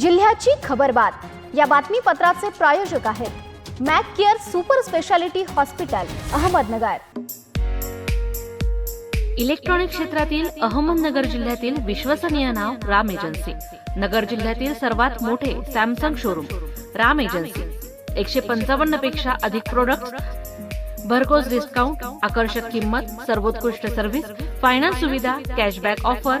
जिल्ह्याची खबरबात या बातमीपत्राचे प्रायोजक आहेत Mac care super speciality hospital Ahmednagar. Electronic क्षेत्रातील अहमदनगर जिल्ह्यातील विश्वसनीय नाव राम एजन्सी. नगर जिल्ह्यातील सर्वात मोठे सॅमसंग शोरूम राम एजन्सी. एकशे पंचावन्नपेक्षा अधिक प्रोडक्ट भरघोस डिस्काउंट आकर्षक किंमत सर्वोत्कृष्ट सर्व्हिस फायनान्स सुविधा कॅशबॅक ऑफर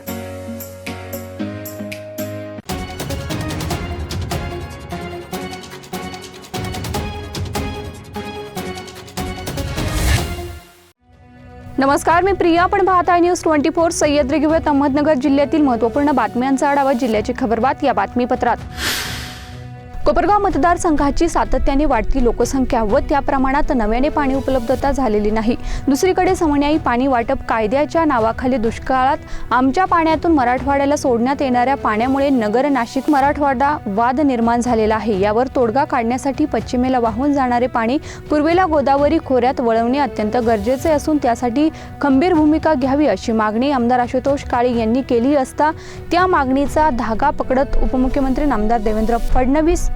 नमस्कार मी प्रिया. आपण पाहत आहे न्यूज ट्वेंटी फोर सह्याद्री घेऊयात अहमदनगर जिल्ह्यातील महत्त्वपूर्ण बातम्यांचा आढावा जिल्ह्याची खबरबात या बातमीपत्रात. कोपरगाव मतदारसंघाची सातत्याने वाढती लोकसंख्या व त्या प्रमाणात नव्याने पाणी उपलब्धता झालेली नाही. दुसरीकडे समन्यायी पाणी वाटप कायद्याच्या नावाखाली दुष्काळात आमच्या पाण्यातून मराठवाड्याला सोडण्यात येणाऱ्या पाण्यामुळे नगर नाशिक मराठवाडा वाद निर्माण झालेला आहे. यावर तोडगा काढण्यासाठी पश्चिमेला वाहून जाणारे पाणी पूर्वेला गोदावरी खोऱ्यात वळवणे अत्यंत गरजेचे असून त्यासाठी खंबीर भूमिका घ्यावी अशी मागणी आमदार आशुतोष काळे यांनी केली असता त्या मागणीचा धागा पकडत उपमुख्यमंत्री नामदार देवेंद्र फडणवीस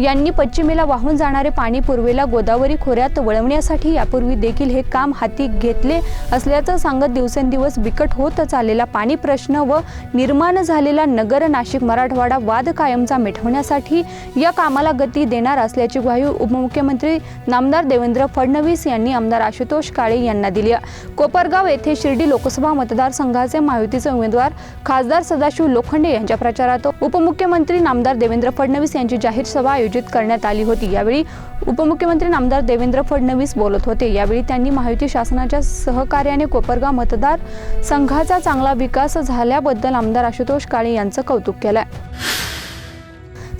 यांनी पश्चिमेला वाहून जाणारे पाणी पूर्वेला गोदावरी खोऱ्यात वळवण्यासाठी यापूर्वी देखील हे काम हाती घेतले असल्याचं सांगत दिवसेंदिवस बिकट होत चाललेला पाणी प्रश्न व निर्माण झालेला नगर नाशिक मराठवाडा वाद कायमचा मिटवण्यासाठी या कामाला गती देणार असल्याची ग्वाही उपमुख्यमंत्री नामदार देवेंद्र फडणवीस यांनी आमदार आशुतोष काळे यांना दिली. कोपरगाव येथे शिर्डी लोकसभा मतदारसंघाचे महायुतीचे उमेदवार खासदार सदाशिव लोखंडे यांच्या प्रचारात उपमुख्यमंत्री नामदार देवेंद्र फडणवीस यांची जाहीर सभा आयोजित करण्यात आली होती. यावेळी उपमुख्यमंत्री नामदार देवेंद्र फडणवीस बोलत होते. यावेळी त्यांनी महायुती शासनाच्या सहकार्याने कोपरगाव मतदार संघाचा चांगला विकास झाल्याबद्दल आमदार आशुतोष काळे यांचं कौतुक केलं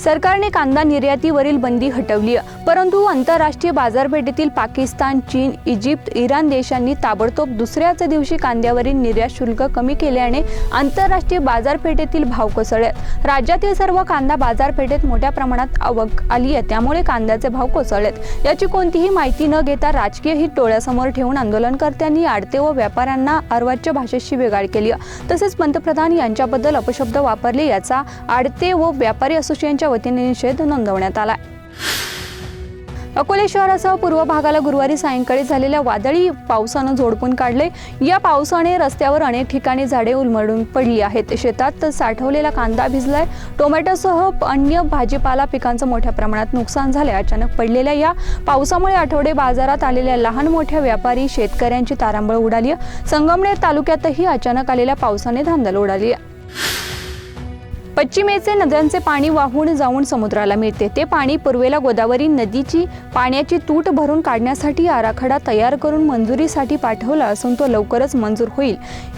सरकारने कांदा निर्यातीवरील बंदी हटवली परंतु आंतरराष्ट्रीय बाजारपेठेतील पाकिस्तान चीन इजिप्त इराण देशांनी ताबडतोब दुसऱ्याच दिवशी कांद्यावरील निर्यात शुल्क कमी केल्याने आंतरराष्ट्रीय बाजारपेठेतील भाव कोसळले राज्यातील सर्व कांदा बाजारपेठेत मोठ्या प्रमाणात आवक आली आहे त्यामुळे कांद्याचे भाव कोसळलेत याची कोणतीही माहिती न घेता राजकीय हित डोळ्यासमोर ठेवून आंदोलनकर्त्यांनी आडते व व्यापाऱ्यांना अर्वाच्य भाषेशी वेगाळ केली तसेच पंतप्रधान यांच्याबद्दल अपशब्द वापरले याचा आडते व व्यापारी असोसिएशनच्या वतीने निषेध नोंदवण्यात आला अकोले शहरासह पूर्व भागाला गुरुवारी सायंकाळी झालेल्या वादळी पावसानं झोडपून काढले. या पावसाने रस्त्यावर अनेक ठिकाणी झाडे उलमडून पडली आहेत. शेतात साठवलेला कांदा भिजलाय. टोमॅटोसह अन्य भाजीपाला पिकांचं मोठ्या प्रमाणात नुकसान झालंय. अचानक पडलेल्या या पावसामुळे आठवडे बाजारात आलेल्या लहान मोठ्या व्यापारी शेतकऱ्यांची तारांबळ उडाली संगमनेर तालुक्यातही अचानक आलेल्या पावसाने धांदल उडाली पश्चिमेचे नद्यांचे पाणी वाहून जाऊन समुद्राला मिळते. ते पाणी पूर्वेला गोदावरी नदीची पाण्याची तूट भरून काढण्यासाठी आराखडा तयार करून मंजुरीसाठी पाठवला असून तो लवकरच मंजूर होईल.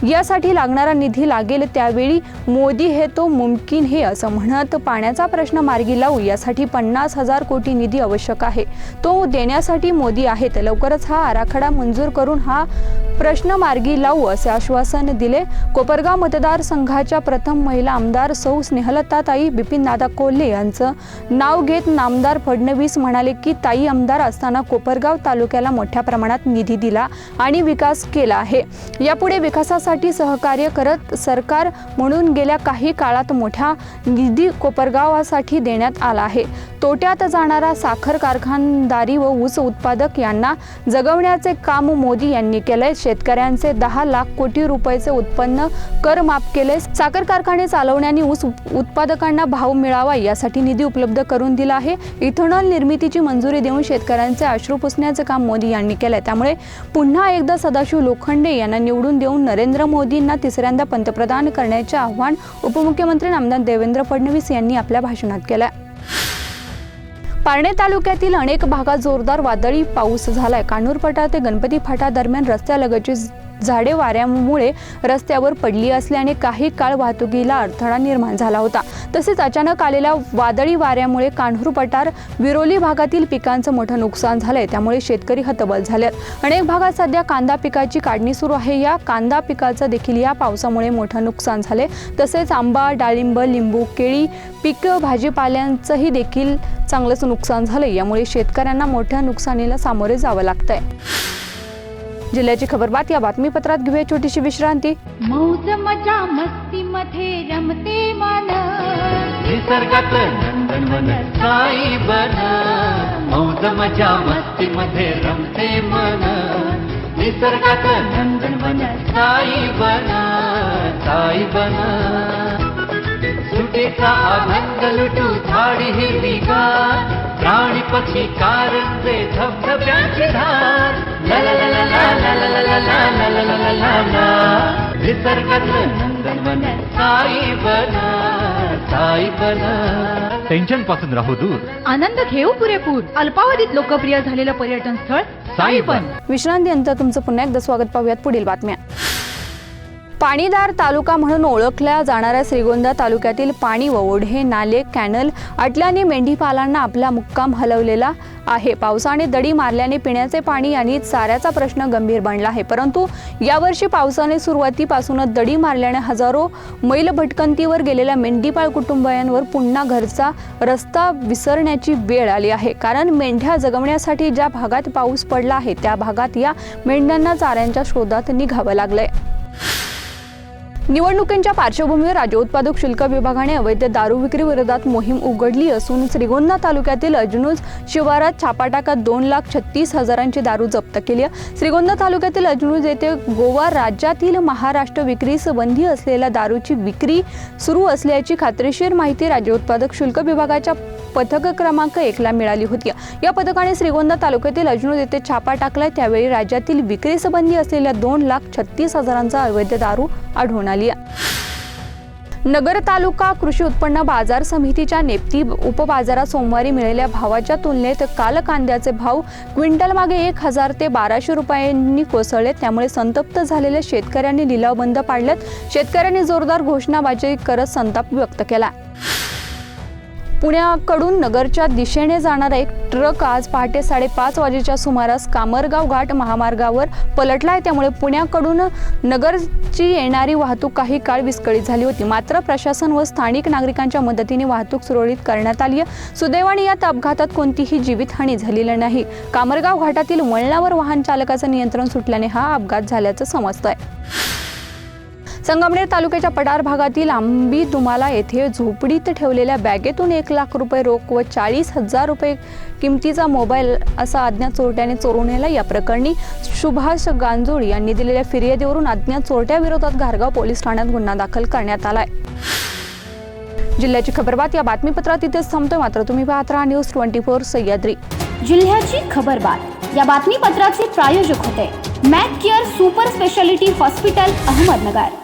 यासाठी लागणारा निधी लागेल त्यावेळी मोदी हे तो मुमकिन हे असं म्हणत पाण्याचा प्रश्न मार्गी लावू यासाठी पन्नास हजार कोटी निधी आवश्यक आहे. तो देण्यासाठी मोदी आहेत. लवकरच हा आराखडा मंजूर करून हा प्रश्न मार्गी लावू असे आश्वासन दिले. कोपरगाव मतदारसंघाच्या प्रथम महिला आमदार सौ स्नेहलताताई बिपिनदादा कोल्हे यांचं नाव घेत नामदार फडणवीस म्हणाले की ताई आमदार असताना कोपरगाव तालुक्याला मोठ्या प्रमाणात निधी दिला आणि विकास केला आहे. यापुढे विकासासाठी सहकार्य करत सरकार म्हणून गेल्या काही काळात मोठा निधी कोपरगावासाठी देण्यात आला आहे. तोट्यात जाणारा साखर कारखानदारी व ऊस उत्पादक यांना जगवण्याचे काम मोदी यांनी केलंय. शेतकऱ्यांचे दहा लाख कोटी रुपयाचे उत्पन्न कर माफ केले साखर कारखाने चालवण्याने ऊस उत्पादकांना भाव मिळावा यासाठी निधी उपलब्ध करून दिला आहे. इथेनॉल निर्मितीची मंजुरी देऊन शेतकऱ्यांचे अश्रू पुसण्याचं काम मोदी यांनी केलंय. त्यामुळे पुन्हा एकदा सदाशिव लोखंडे यांना निवडून देऊन नरेंद्र मोदींना तिसऱ्यांदा पंतप्रधान करण्याचे आव्हान उपमुख्यमंत्री नामदार देवेंद्र फडणवीस यांनी आपल्या भाषणात केलं पारणे तालुक्यातील अनेक भागात जोरदार वादळी पाऊस झालाय. कानूर फाटा ते गणपती फाटा दरम्यान रस्त्यालगतची झाडे वाऱ्यामुळे रस्त्यावर पडली असल्याने काही काळ वाहतुकीला अडथळा निर्माण झाला होता. तसेच अचानक आलेल्या वादळी वाऱ्यामुळे कान्हूर पठार विरोली भागातील पिकांचं मोठं नुकसान झालंय. त्यामुळे शेतकरी हतबल झाले. अनेक भागात सध्या कांदा पिकाची काढणी सुरू आहे. या कांदा पिकाचं देखील या पावसामुळे मोठं नुकसान झाले तसेच आंबा डाळिंब लिंबू केळी पीक भाजीपाल्यांचंही देखील चांगलंच नुकसान झालं यामुळे शेतकऱ्यांना मोठ्या नुकसानीला सामोरे जावं लागतंय. जिल्ह्याची खबरबात या बातमीपत्रात घेऊया छोटीशी विश्रांती. मौज मजा मस्ती मध्ये रमते मन. निसर्गात नंदनवन साई बन. मौज मजा मस्ती मध्ये रमते मन. निसर्गात नंदनवन साई बन. साई बन. सुटेचा आनंद लुटू झाडी हिरवीगार प्राणी पक्षी कारंजे धबधब्याची धार ला ला ला ला ला ला ला ला ला ला ला ला ला ला ला निसर्गातलं नंदनवन साई बन साई बन टेन्शनपासून राहू दूर आनंद घेऊ पुरेपूर अल्पावधीत लोकप्रिय झालेलं पर्यटन स्थळ साईबन विश्रांतीनंतर तुमचं पुन्हा एकदा स्वागत पाहूयात पुढील बातम्या पाणीदार तालुका म्हणून ओळखल्या जाणाऱ्या श्रीगोंदा तालुक्यातील पाणी व ओढे नाले कॅनल अटल्याने मेंढीपालांना आपला मुक्काम हलवलेला आहे. पावसाने दडी मारल्याने पिण्याचे पाणी आणि चाऱ्याचा प्रश्न गंभीर बनला आहे. परंतु यावर्षी पावसाने सुरुवातीपासूनच दडी मारल्याने हजारो मैल भटकंतीवर गेलेल्या मेंढीपाळ कुटुंबियांवर पुन्हा घरचा रस्ता विसरण्याची वेळ आली आहे. कारण मेंढ्या जगवण्यासाठी ज्या भागात पाऊस पडला आहे त्या भागात या मेंढ्यांना चाऱ्यांच्या शोधात निघावं लागलंय. निवडणुकींच्या पार्श्वभूमीवर राज्य उत्पादक शुल्क विभागाने अवैध दारू विक्री विरोधात मोहीम उघडली असून श्रीगोंदा तालुक्यातील अजनुज शिवारात छापा टाकत दोन लाख छत्तीस हजारांची दारू जप्त केली आहे. श्रीगोंदा तालुक्यातील अजनुज येथे गोवा राज्यातील महाराष्ट्र विक्रीस बंदी असलेल्या दारूची विक्री सुरू असल्याची खात्रीशीर माहिती राज्य उत्पादक शुल्क विभागाच्या पथक क्रमांक एकला मिळाली होती. या पथकाने श्रीगोंदा तालुक्यातील अजनुज येथे छापा टाकलाय. त्यावेळी राज्यातील विक्रीस बंदी असलेल्या दोन लाख छत्तीस हजारांचा अवैध दारू आढळून आली. नगर तालुका कृषी उत्पन्न बाजार समितीच्या नेप्ती उपबाजारात सोमवारी मिळालेल्या भावाच्या तुलनेत काल कांद्याचे भाव क्विंटल मागे एक हजार ते बाराशे रुपयांनी कोसळले. त्यामुळे संतप्त झालेल्या शेतकऱ्यांनी लिलाव बंद पाडल्यात. शेतकऱ्यांनी जोरदार घोषणाबाजी करत संताप व्यक्त केला. पुण्याकडून नगरच्या दिशेने जाणारा एक ट्रक आज पहाटे साडेपाच वाजेच्या सुमारास कामरगाव घाट महामार्गावर पलटला आहे त्यामुळे पुण्याकडून नगरची येणारी वाहतूक काही काळ विस्कळीत झाली होती. मात्र प्रशासन व स्थानिक नागरिकांच्या मदतीने वाहतूक सुरळीत करण्यात आली आहे. सुदैवाने यात अपघातात कोणतीही जीवितहानी झालेली नाही. कामरगाव घाटातील वळणावर वाहन चालकाचं नियंत्रण सुटल्याने हा अपघात झाल्याचं समजतं आहे संगमनेर तालुक्याच्या पठार भागातील आंबी दुमाला येथे झोपडीत ठेवलेल्या बॅगेतून एक लाख रुपये रोख व चाळीस हजार रुपये किमतीचा मोबाईल असा अज्ञात चोरट्याने चोरून नेला. या प्रकरणी सुभाष गांजोळी यांनी दिलेल्या फिर्यादीवरून अज्ञात चोरट्याविरोधात घारगाव पोलीस ठाण्यात गुन्हा दाखल करण्यात आलाय. जिल्ह्याची खबरबात या बातमीपत्रात इथेच थांबतोय. मात्र तुम्ही पाहत राहा न्यूज ट्वेंटी फोर सह्याद्री. जिल्ह्याची खबरबात या बातमीपत्राचे प्रायोजक होते. Mac care super speciality hospital Ahmednagar.